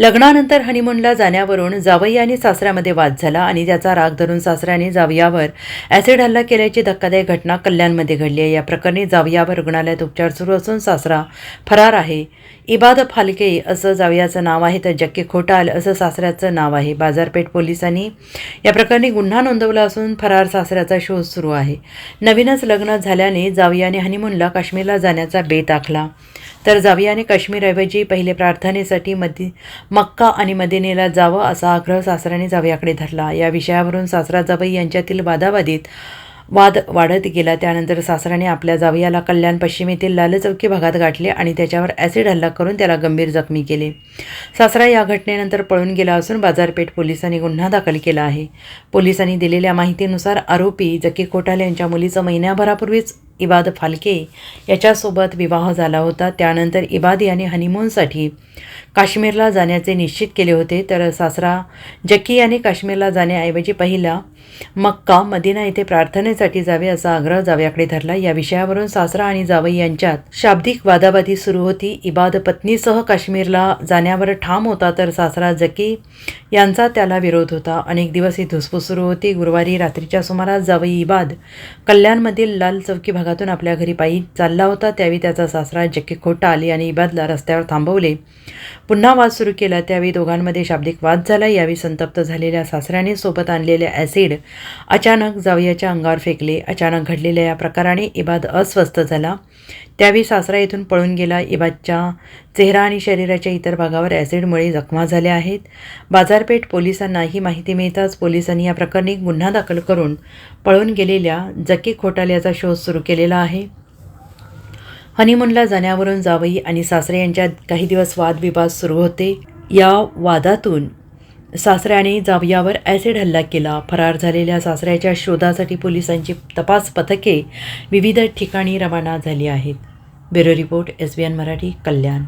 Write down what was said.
लग्नानंतर हनीमूनला जाण्यावरून जावई आणि सासऱ्यामध्ये वाद झाला आणि त्याचा राग धरून सासऱ्याने जावयावर ॲसिड हल्ला केल्याची धक्कादायक घटना कल्याणमध्ये घडली आहे. या प्रकरणी जावयावर रुग्णालयात उपचार सुरू असून सासरा फरार आहे. इबाद फालके असं जावयाचं नाव आहे तर जक्के खोटाल असं सासऱ्याचं नाव आहे. बाजारपेठ पोलिसांनी या प्रकरणी गुन्हा नोंदवला असून फरार सासऱ्याचा शोध सुरू आहे. नवीनच लग्न झाल्याने जावयाने हनीमूनला काश्मीरला जाण्याचा बेत आखला. तर जावियाने काश्मीरऐवजी पहिले प्रार्थनेसाठी मदी मक्का आणि मदिनेला जावं असा आग्रह सासऱ्याने जावयाकडे धरला. या विषयावरून सासरा जावई यांच्यातील वादावादीत वाद वाढत गेला. त्यानंतर सासऱ्याने आपल्या जावयाला कल्याण पश्चिमेतील लालचौकी भागात गाठले आणि त्याच्यावर ॲसिड हल्ला करून त्याला गंभीर जखमी केले. सासरा या घटनेनंतर पळून गेला असून बाजारपेठ पोलिसांनी गुन्हा दाखल केला आहे. पोलिसांनी दिलेल्या माहितीनुसार आरोपी जकी कोटाल यांच्या मुलीचं महिन्याभरापूर्वीच इबाद फालके याच्यासोबत विवाह झाला होता. त्यानंतर इबाद याने हनीमूनसाठी काश्मीरला जाण्याचे निश्चित केले होते. तर सासरा जक्की याने काश्मीरला जाण्याऐवजी पहिला मक्का मदिना येथे प्रार्थनेसाठी जावे असा आग्रह जावयाकडे धरला. या विषयावरून सासरा आणि जावई यांच्यात शाब्दिक वादावादी सुरू होती. इबाद पत्नीसह काश्मीरला जाण्यावर ठाम होता तर सासरा जकी यांचा त्याला विरोध होता. अनेक दिवस ही धुसफूस सुरू होती. गुरुवारी रात्रीच्या सुमारास जावई इबाद कल्याणमधील लाल चौकी भागात भागातून आपल्या घरी पायी चालला होता. त्यावेळी त्याचा सासरा जक्की आले आणि इबादला रस्त्यावर थांबवले. पुन्हा वाद सुरू केला. त्यावेळी दोघांमध्ये शाब्दिक वाद झाला. यावेळी संतप्त झालेल्या सासऱ्याने सोबत आणलेले ॲसिड अचानक जावयाच्या अंगावर फेकले. अचानक घडलेल्या या प्रकाराने इबाद अस्वस्थ झाला. त्यावेळी सासरा येथून पळून गेला. इबादच्या चेहरा आणि शरीराच्या इतर भागावर ॲसिडमुळे जखमा झाल्या आहेत. बाजारपेठ पोलिसांना ही माहिती मिळताच पोलिसांनी या प्रकरणी गुन्हा दाखल करून पळून गेलेल्या जकी खोटाल्याचा शोध सुरू केलेला आहे. हनीमूनला जाण्यावरून जावई आणि सासरे यांच्यात काही दिवस वादविवाद सुरू होते. या वादातून सासऱ्याने जावयावर ॲसिड हल्ला केला. फरार झालेल्या सासऱ्याच्या शोधासाठी पोलिसांची तपास पथके विविध ठिकाणी रवाना झाली आहेत. Bureau report S B N Marathi Kalyan.